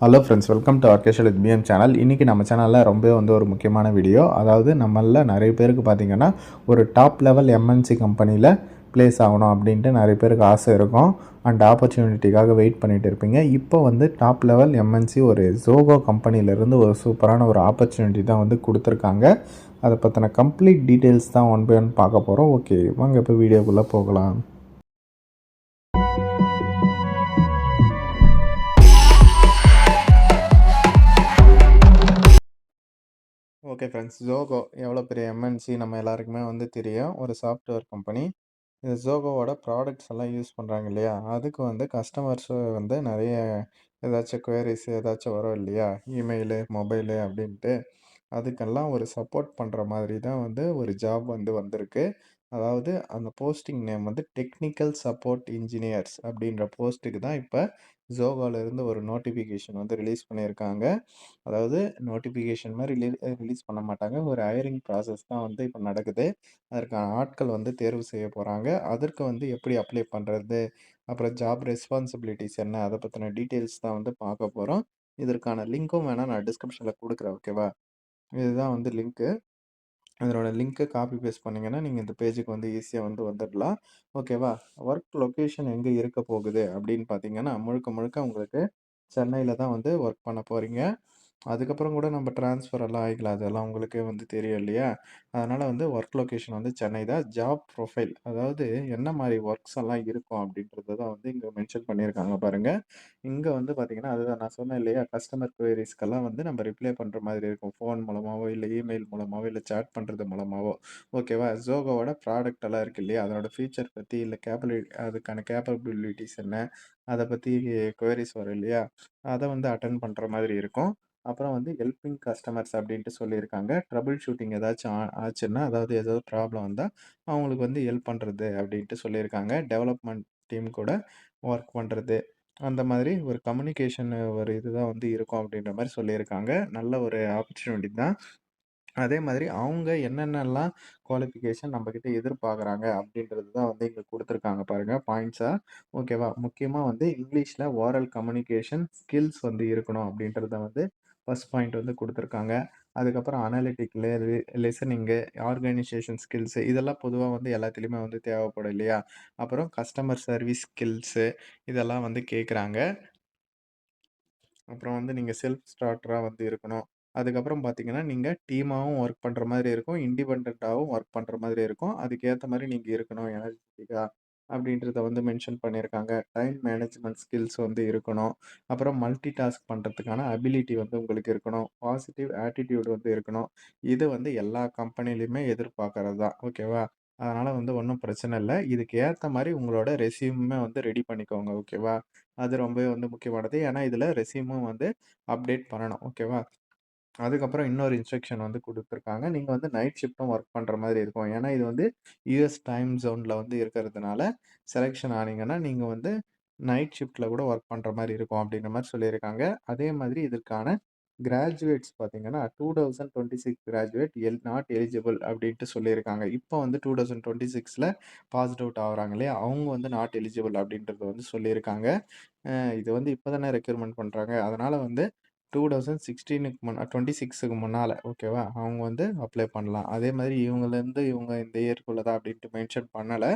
Hello friends welcome to ஆர்கேஷல் with PM channel இன்றைக்கி நம்ம சேனலில் ரொம்ப வந்து ஒரு முக்கியமான வீடியோ அதாவது நம்மளில் நிறைய பேருக்கு பார்த்தீங்கன்னா ஒரு top level M N C கம்பெனியில் ப்ளேஸ் ஆகணும் அப்படின்ட்டு நிறைய பேருக்கு ஆசை இருக்கும். அண்ட் ஆப்பர்ச்சுனிட்டிக்காக வெயிட் பண்ணிகிட்டு இருப்பீங்க. இப்போ வந்து top level M N C ஒரு ஜோகோ கம்பெனிலேருந்து ஒரு சூப்பரான ஒரு ஆப்பர்ச்சுனிட்டி தான் வந்து கொடுத்துருக்காங்க. அதை பற்றின கம்ப்ளீட் டீட்டெயில்ஸ் தான் ஒன் பை ஒன் பார்க்க போகிறோம் ஓகே வாங்க இப்போ வீடியோக்குள்ளே போகலாம். Okay friends. ஜோகோ எவ்வளோ பெரிய எம்என்சி நம்ம எல்லாருக்குமே வந்து தெரியும். ஒரு சாஃப்ட்வேர் கம்பெனி இது ஜோகோவோட ப்ராடக்ட்ஸ் எல்லாம் யூஸ் பண்ணுறாங்க இல்லையா? அதுக்கு வந்து கஸ்டமர்ஸ் வந்து நிறைய ஏதாச்சும் குவேரிஸ் ஏதாச்சும் வரும் இல்லையா? இமெயிலு மொபைலு அப்படின்ட்டு. அதுக்கெல்லாம் ஒரு சப்போர்ட் பண்ணுற மாதிரி தான் வந்து ஒரு ஜாப் வந்து வந்திருக்கு. அதாவது அந்த போஸ்டிங் நேம் வந்து டெக்னிக்கல் சப்போர்ட் இன்ஜினியர்ஸ் அப்படின்ற போஸ்ட்டுக்கு தான் இப்போ ஜோகோலேருந்து ஒரு நோட்டிஃபிகேஷன் வந்து ரிலீஸ் பண்ணியிருக்காங்க. அதாவது நோட்டிஃபிகேஷன் மாதிரி ரிலீ ரிலீஸ் பண்ண மாட்டாங்க. ஒரு ஹையரிங் ப்ராசஸ் தான் வந்து இப்போ நடக்குது. அதற்கான ஆட்கள் வந்து தேர்வு செய்ய போகிறாங்க அதற்கு வந்து எப்படி அப்ளை பண்ணுறது அப்புறம் ஜாப் ரெஸ்பான்சிபிலிட்டிஸ் என்ன? அதை பற்றின டீட்டெயில்ஸ் தான் வந்து பார்க்க போகிறோம் இதற்கான லிங்க்கும் வேணால் நான் டிஸ்கிரிப்ஷனில் கொடுக்குறேன் ஓகேவா இதுதான் வந்து லிங்க்கு. இதனோட லிங்க்கை காப்பி பேஸ்ட் பண்ணிங்கன்னா நீங்கள் இந்த பேஜுக்கு வந்து ஈஸியாக வந்து வந்துடலாம் ஓகேவா? ஒர்க் லொக்கேஷன் எங்கே இருக்க போகுது அப்படின்னு பார்த்தீங்கன்னா முழுக்க முழுக்க உங்களுக்கு சென்னையில் தான் வந்து ஒர்க் பண்ண போகிறீங்க அதுக்கப்புறம் கூட நம்ம ட்ரான்ஸ்ஃபர் எல்லாம் ஆகிக்கலாம் அதெல்லாம் உங்களுக்கே வந்து தெரியும் இல்லையா? அதனால் வந்து ஒர்க் லொக்கேஷன் வந்து சென்னை தான். ஜாப் ப்ரொஃபைல் அதாவது என்ன மாதிரி ஒர்க்ஸ் எல்லாம் இருக்கும் அப்படின்றத தான் வந்து இங்கே மென்ஷன் பண்ணியிருக்காங்க பாருங்கள் இங்கே வந்து பார்த்தீங்கன்னா அதுதான் நான் சொன்னேன் இல்லையா? கஸ்டமர் குவரிஸ்க்கெல்லாம் வந்து நம்ம ரிப்ளை பண்ணுற மாதிரி இருக்கும். ஃபோன் மூலமாகவோ இல்லை இமெயில் மூலமாகவோ இல்லை சேட் பண்ணுறது மூலமாகவோ ஓகேவா ஜோகோவோட ப்ராடக்ட் எல்லாம் இருக்குது இல்லையா? அதனோட ஃபீச்சர் பற்றி இல்லை கேபலி அதுக்கான கேப்பபிலிட்டிஸ் என்ன? அதை பற்றி குவரிஸ் வரும் இல்லையா? அதை வந்து அட்டன் பண்ணுற மாதிரி இருக்கும். அப்புறம் வந்து ஹெல்பிங் கஸ்டமர்ஸ் அப்படின்ட்டு சொல்லியிருக்காங்க. ட்ரபிள் ஷூட்டிங் ஏதாச்சும் ஆச்சுன்னா அதாவது ஏதாவது ப்ராப்ளம் வந்தால் அவங்களுக்கு வந்து ஹெல்ப் பண்ணுறது அப்படின்ட்டு சொல்லியிருக்காங்க. டெவலப்மெண்ட் டீம் கூட ஒர்க் பண்ணுறது அந்த மாதிரி ஒரு கம்யூனிகேஷன் ஒரு இதுதான் வந்து இருக்கும் அப்படின்ற மாதிரி சொல்லியிருக்காங்க. நல்ல ஒரு ஆப்பர்ச்சுனிட்டி தான். அதே மாதிரி அவங்க என்னென்னலாம் குவாலிஃபிகேஷன் நம்மக்கிட்ட எதிர்பார்க்குறாங்க அப்படின்றது தான் வந்து இங்கே கொடுத்துருக்காங்க பாருங்கள் பாயிண்ட்ஸாக ஓகேவா முக்கியமாக வந்து இங்கிலீஷில் ஓரல் கம்யூனிகேஷன் ஸ்கில்ஸ் வந்து இருக்கணும் அப்படின்றத வந்து ஃபஸ்ட் பாயிண்ட் வந்து கொடுத்துருக்காங்க. அதுக்கப்புறம் அனாலிட்டிக்கில் லிசனிங்கு ஆர்கனைசேஷன் ஸ்கில்ஸு இதெல்லாம் பொதுவாக வந்து எல்லாத்துலேயுமே வந்து தேவைப்படும் இல்லையா? அப்புறம் கஸ்டமர் சர்வீஸ் ஸ்கில்ஸு இதெல்லாம் வந்து கேட்குறாங்க அப்புறம் வந்து நீங்கள் செல்ஃப் ஸ்டார்டராக வந்து இருக்கணும். அதுக்கப்புறம் பார்த்தீங்கன்னா நீங்கள் டீமாகவும் ஒர்க் பண்ணுற மாதிரி இருக்கும் இண்டிபெண்ட்டாகவும் ஒர்க் பண்ணுற மாதிரி இருக்கும். அதுக்கேற்ற மாதிரி நீங்கள் இருக்கணும் எனர்ஜெட்டிக்காக அப்படின்றத வந்து மென்ஷன் பண்ணியிருக்காங்க. டைம் மேனேஜ்மெண்ட் ஸ்கில்ஸ் வந்து இருக்கணும். அப்புறம் மல்டி டாஸ்க் பண்ணுறதுக்கான அபிலிட்டி வந்து உங்களுக்கு இருக்கணும். பாசிட்டிவ் ஆட்டிடியூட் வந்து இருக்கணும். இது வந்து எல்லா கம்பெனிலையுமே எதிர்பார்க்கறது தான். ஓகேவா அதனால் வந்து ஒன்றும் பிரச்சனை இல்லை. இதுக்கு ஏற்ற மாதிரி உங்களோட ரெசியூமே வந்து ரெடி பண்ணிக்கோங்க. ஓகேவா அது ரொம்பவே வந்து முக்கியமானது. ஏன்னா இதில் ரெசியூமும் வந்து அப்டேட் பண்ணணும். ஓகேவா அதுக்கப்புறம் இன்னொரு இன்ஸ்ட்ரக்ஷன் வந்து கொடுத்துருக்காங்க. நீங்கள் வந்து நைட் ஷிஃப்ட்டும் ஒர்க் பண்ணுற மாதிரி இருக்கும். ஏன்னா இது வந்து யூஎஸ் டைம் ஜோனில் வந்து இருக்கிறதுனால செலெக்ஷன் ஆனீங்கன்னா நீங்கள் வந்து நைட் ஷிஃப்ட்டில் கூட ஒர்க் பண்ணுற மாதிரி இருக்கும் அப்படின்ற மாதிரி சொல்லியிருக்காங்க. அதே மாதிரி இதற்கான கிராஜுவேட்ஸ் பார்த்தீங்கன்னா two thousand twenty six graduate L not eligible அப்படின்ட்டு சொல்லியிருக்காங்க. இப்போ வந்து டூ தௌசண்ட் டுவெண்ட்டி சிக்ஸில் பாஸ்ட் அவுட் ஆகுறாங்க இல்லையா? அவங்க வந்து நாட் எலிஜிபிள் அப்படின்றத வந்து சொல்லியிருக்காங்க. இது வந்து இப்போ தானே ரெக்யூர்மெண்ட் பண்ணுறாங்க அதனால் வந்து டூ தௌசண்ட் சிக்ஸ்டீனுக்கு முன் டுவெண்ட்டி சிக்ஸுக்கு முன்னால் ஓகேவா அவங்க வந்து அப்ளை பண்ணலாம். அதே மாதிரி இவங்கலேருந்து இவங்க இந்த இயர்க்குள்ளே தான் அப்படின்ட்டு மென்ஷன் பண்ணலை.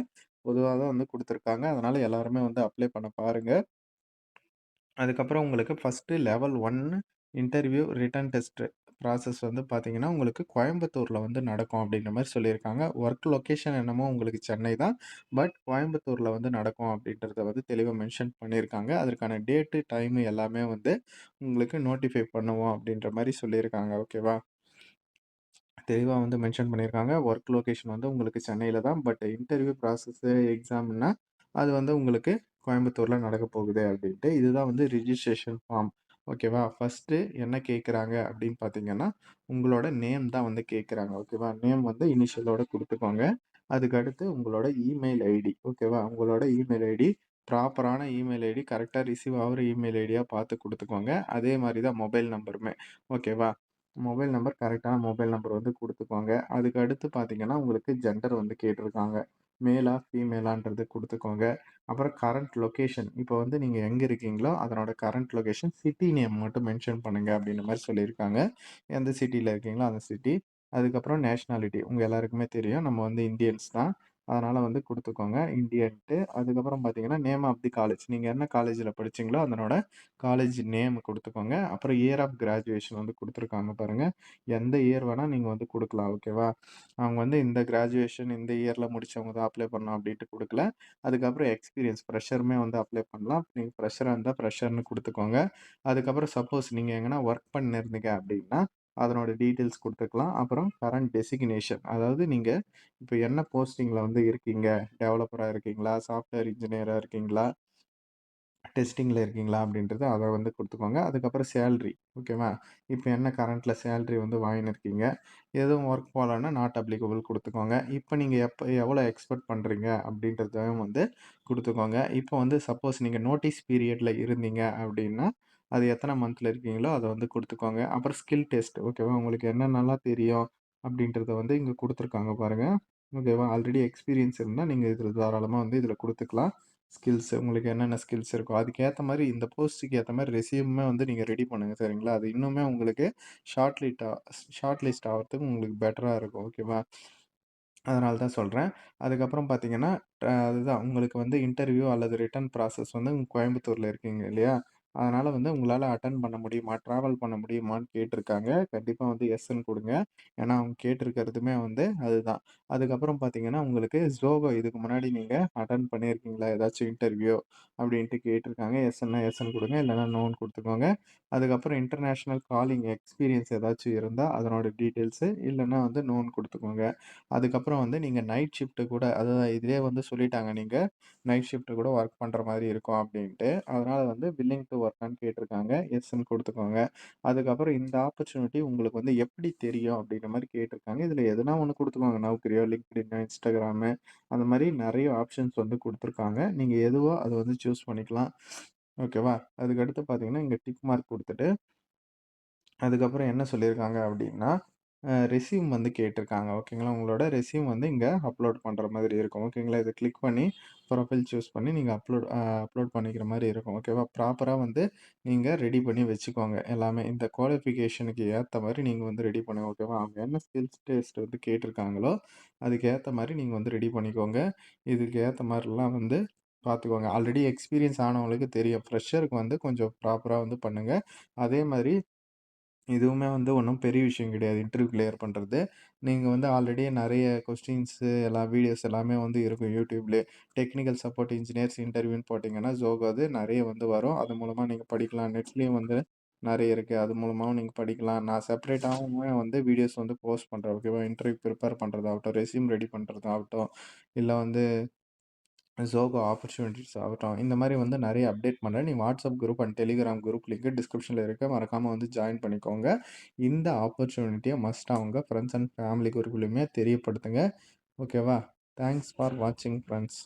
பொதுவாக தான் வந்து கொடுத்துருக்காங்க. அதனால் எல்லாருமே வந்து அப்ளை பண்ண பாருங்கள் அதுக்கப்புறம் உங்களுக்கு ஃபஸ்ட்டு லெவல் ஒன்று இன்டர்வியூ ரிட்டன் டெஸ்ட்டு ப்ராசஸ் வந்து பார்த்தீங்கன்னா உங்களுக்கு கோயம்புத்தூரில் வந்து நடக்கும் அப்படின்ற மாதிரி சொல்லியிருக்காங்க. ஒர்க் லொக்கேஷன் என்னமோ உங்களுக்கு சென்னை தான். பட் கோயம்புத்தூரில் வந்து நடக்கும் அப்படின்றத வந்து தெளிவாக மென்ஷன் பண்ணியிருக்காங்க. அதற்கான டேட்டு டைமு எல்லாமே வந்து உங்களுக்கு நோட்டிஃபை பண்ணுவோம் அப்படின்ற மாதிரி சொல்லியிருக்காங்க. ஓகேவா தெளிவாக வந்து மென்ஷன் பண்ணியிருக்காங்க. ஒர்க் லொக்கேஷன் வந்து உங்களுக்கு சென்னையில் தான். பட் இன்டர்வியூ ப்ராசஸ்ஸு எக்ஸாம்னா அது வந்து உங்களுக்கு கோயம்புத்தூரில் நடக்க போகுது அப்படின்ட்டு. இதுதான் வந்து ரிஜிஸ்ட்ரேஷன் ஃபார்ம் ஓகேவா? ஃபஸ்ட்டு என்ன கேட்குறாங்க அப்படின்னு பார்த்தீங்கன்னா உங்களோட நேம் தான் வந்து கேட்குறாங்க ஓகேவா? நேம் வந்து இனிஷியலோட கொடுத்துக்கோங்க. அதுக்கடுத்து உங்களோட இமெயில் ஐடி ஓகேவா? உங்களோட இமெயில் ஐடி ப்ராப்பரான இமெயில் ஐடி கரெக்டாக ரிசீவ் ஆகிற இமெயில் ஐடியாக பார்த்து கொடுத்துக்கோங்க. அதே மாதிரி தான் மொபைல் நம்பருமே ஓகேவா? மொபைல் நம்பர் கரெக்டான மொபைல் நம்பர் வந்து கொடுத்துக்கோங்க. அதுக்கு அடுத்து பார்த்தீங்கன்னா உங்களுக்கு ஜெண்டர் வந்து கேட்டிருக்காங்க. மேலா, ஃபீமேலான்றது கொடுத்துக்கோங்க அப்புறம் கரண்ட் லொக்கேஷன் இப்போ வந்து நீங்கள் எங்கே இருக்கீங்களோ, அதனோட கரண்ட் லொக்கேஷன் சிட்டி நேம் மட்டும் மென்ஷன் பண்ணுங்கள் அப்படின்ற மாதிரி சொல்லியிருக்காங்க. எந்த சிட்டியில் இருக்கீங்களோ அந்த சிட்டி. அதுக்கப்புறம் நேஷ்னாலிட்டி உங்கள் எல்லாருக்குமே தெரியும். நம்ம வந்து இந்தியன்ஸ் தான். அதனால் வந்து கொடுத்துக்கோங்க இந்தியன்ட்டு. அதுக்கப்புறம் பார்த்தீங்கன்னா, நேம் ஆஃப் தி காலேஜ். நீங்கள் என்ன காலேஜில் படிச்சிங்களோ அதனோட காலேஜ் நேம் கொடுத்துக்கோங்க அப்புறம் இயர் ஆஃப் கிராஜுவேஷன் வந்து கொடுத்துருக்காங்க பாருங்கள் எந்த இயர் வேணால் நீங்கள் வந்து கொடுக்கலாம் ஓகேவா? அவங்க வந்து இந்த கிராஜுவேஷன் இந்த இயரில் முடித்தவங்க தான் அப்ளை பண்ணோம் அப்படின்ட்டு கொடுக்கல அதுக்கப்புறம் எக்ஸ்பீரியன்ஸ் ப்ரெஷருமே வந்து அப்ளை பண்ணலாம். நீங்கள் ப்ரெஷராக இருந்தால் ப்ரெஷர்னு கொடுத்துக்கோங்க அதுக்கப்புறம் சப்போஸ் நீங்கள் எங்கன்னா ஒர்க் பண்ணிருந்தீங்க அப்படின்னா அதனோட டீட்டெயில்ஸ் கொடுத்துக்கலாம் அப்புறம் கரண்ட் டெசிக்னேஷன். அதாவது நீங்கள் இப்போ என்ன போஸ்டிங்கில் வந்து இருக்கீங்க? டெவலப்பராக இருக்கீங்களா? சாஃப்ட்வேர் இன்ஜினியராக இருக்கீங்களா? டெஸ்டிங்கில் இருக்கீங்களா? அப்படின்றது அதை வந்து கொடுத்துக்கோங்க அதுக்கப்புறம் சேல்ரி ஓகேவா? இப்போ என்ன கரண்ட்டில் சேல்ரி வந்து வாங்கின்னு இருக்கீங்க? எதுவும் ஒர்க் போகலன்னா நாட் அப்ளிகபிள் கொடுத்துக்கோங்க இப்போ நீங்கள் எப்போ எவ்வளோ எக்ஸ்பெக்ட் பண்ணுறீங்க அப்படின்றதையும் வந்து கொடுத்துக்கோங்க இப்போ வந்து சப்போஸ் நீங்கள் நோட்டீஸ் பீரியடில் இருந்தீங்க அப்படின்னா அது எத்தனை மந்தில் இருக்கீங்களோ அதை வந்து கொடுத்துக்கோங்க அப்புறம் ஸ்கில் டெஸ்ட். ஓகேவா? உங்களுக்கு என்னென்னலாம் தெரியும்? அப்படின்றத வந்து இங்கே கொடுத்துருக்காங்க பாருங்க. ஓகேவா? ஆல்ரெடி எக்ஸ்பீரியன்ஸ் இருந்தால் நீங்கள் இதில் தாராளமாக வந்து இதில் கொடுத்துக்கலாம் ஸ்கில்ஸ் உங்களுக்கு என்னென்ன ஸ்கில்ஸ் இருக்கோ, அதுக்கேற்ற மாதிரி இந்த போஸ்ட்டுக்கு ஏற்ற மாதிரி ரெஸ்யூமே வந்து நீங்கள் ரெடி பண்ணுங்க. சரிங்களா? அது இன்னுமே உங்களுக்கு ஷார்ட் லிட்டா ஷார்ட் லிஸ்ட் ஆவறதுக்கு உங்களுக்கு பெட்டராக இருக்கும். ஓகேவா? அதனால தான் சொல்கிறேன் அதுக்கப்புறம் பார்த்தீங்கன்னா, அதுதான் உங்களுக்கு வந்து இன்டர்வியூ அல்லது ரிட்டர்ன் ப்ராசஸ் வந்து கோயம்புத்தூரில் இருக்கீங்க இல்லையா? அதனால் வந்து உங்களால் அட்டன் பண்ண முடியுமா? ட்ராவல் பண்ண முடியுமான்னு கேட்டிருக்காங்க. கண்டிப்பாக வந்து எஸ்ன்னு கொடுங்க ஏன்னா, அவங்க கேட்டிருக்கிறதுமே வந்து அதுதான். அதுக்கப்புறம் பார்த்தீங்கன்னா, உங்களுக்கு ஜோகோ இதுக்கு முன்னாடி நீங்கள் அட்டன் பண்ணியிருக்கீங்களா? ஏதாச்சும் இன்டர்வியூ அப்படின்ட்டு கேட்டிருக்காங்க. எஸ்என்னா எஸ்என் கொடுங்க இல்லைன்னா நோன் கொடுத்துக்கோங்க அதுக்கப்புறம் இன்டர்நேஷ்னல் காலிங் எக்ஸ்பீரியன்ஸ் ஏதாச்சும் இருந்தால் அதனோட டீட்டெயில்ஸு இல்லைன்னா வந்து நோன் கொடுத்துக்கோங்க அதுக்கப்புறம் வந்து நீங்கள் நைட் ஷிஃப்ட்டு கூட அதான் இதிலே வந்து சொல்லிட்டாங்க. நீங்கள் நைட் ஷிஃப்ட்டு கூட ஒர்க் பண்ணுற மாதிரி இருக்கும் அப்படின்ட்டு அதனால் வந்து பில்லிங் டூ வரலான்னு கேட்டிருக்காங்க. எஸ்ன்னு கொடுத்துக்கோங்க அதுக்கப்புறம் இந்த ஆப்பர்ச்சுனிட்டி உங்களுக்கு வந்து எப்படி தெரியும்? அப்படின்ற மாதிரி கேட்டிருக்காங்க. இதில் எதனா ஒன்று கொடுத்துக்கோங்க நவுக்கரியோ லிங்க்டின்னு இன்ஸ்டாகிராமு அந்த மாதிரி நிறைய ஆப்ஷன்ஸ் வந்து கொடுத்துருக்காங்க நீங்கள் எதுவோ அதை வந்து சூஸ் பண்ணிக்கலாம். ஓகேவா? அதுக்கடுத்து பார்த்தீங்கன்னா, இங்கே டிக் மார்க் கொடுத்துட்டு அதுக்கப்புறம் என்ன சொல்லியிருக்காங்க அப்படின்னா ரெஸ்யூம் வந்து கேட்டிருக்காங்க. ஓகேங்களா? உங்களோட ரெஸ்யூம் வந்து இங்கே அப்லோட் பண்ணுற மாதிரி இருக்கும். ஓகேங்களா? இதை கிளிக் பண்ணி ப்ரொஃபைல் சூஸ் பண்ணி நீங்கள் அப்லோட் அப்லோட் பண்ணிக்கிற மாதிரி இருக்கும். ஓகேவா? ப்ராப்பராக வந்து நீங்கள் ரெடி பண்ணி வச்சுக்கோங்க. எல்லாமே இந்த குவாலிஃபிகேஷனுக்கு ஏற்ற மாதிரி நீங்கள் வந்து ரெடி பண்ணுங்க. ஓகேவா? அவங்க என்ன ஸ்கில்ஸ் டெஸ்ட் வந்து கேட்டிருக்காங்களோ, அதுக்கு ஏற்ற மாதிரி நீங்கள் வந்து ரெடி பண்ணிக்கோங்க. இதுக்கு ஏற்ற மாதிரிலாம் வந்து பார்த்துக்கோங்க. ஆல்ரெடி எக்ஸ்பீரியன்ஸ் ஆனவங்களுக்கு தெரியும். ஃப்ரெஷருக்கு வந்து கொஞ்சம் ப்ராப்பராக வந்து பண்ணுங்கள் அதே மாதிரி இதுவுமே வந்து ஒன்றும் பெரிய விஷயம் கிடையாது. இன்டர்வியூ கிளியர் பண்ணுறது நீங்கள் வந்து ஆல்ரெடி நிறைய கொஸ்டின்ஸு எல்லா வீடியோஸ் எல்லாமே வந்து இருக்கும் யூடியூப்லேயே டெக்னிக்கல் சப்போர்ட் இன்ஜினியர்ஸ் இன்டர்வியூன்னு போட்டிங்கன்னா ஜோகோ அது நிறைய வந்து வரும். அது மூலமாக நீங்கள் படிக்கலாம். நெட்லேயும் வந்து நிறைய இருக்குது அது மூலமாகவும் நீங்கள் படிக்கலாம். நான் செப்பரேட்டாகவும் வந்து வீடியோஸ் வந்து போஸ்ட் பண்ணுறேன் ஓகேவா? இன்டர்வியூ ப்ரிப்பேர் பண்ணுறதாகட்டும் ரெஸ்யூம் ரெடி பண்ணுறதாகட்டும் இல்லை வந்து ஜோகோ ஆப்பர்ச்சுனிட்டிஸ் ஆகட்டும். இந்த மாதிரி வந்து நிறைய அப்டேட் பண்றேன். நீ WhatsApp group and Telegram group link டிஸ்கிரிப்ஷனில் இருக்க மறக்காமல் வந்து ஜாயின் பண்ணிக்கோங்க. இந்த ஆப்பர்ச்சுனிட்டியை மஸ்ட் அவங்க ஃப்ரெண்ட்ஸ் அண்ட் ஃபேமிலி குரூப்லையுமே தெரியப்படுத்துங்க. ஓகேவா? தேங்க்ஸ் ஃபார் வாட்சிங் ஃப்ரெண்ட்ஸ்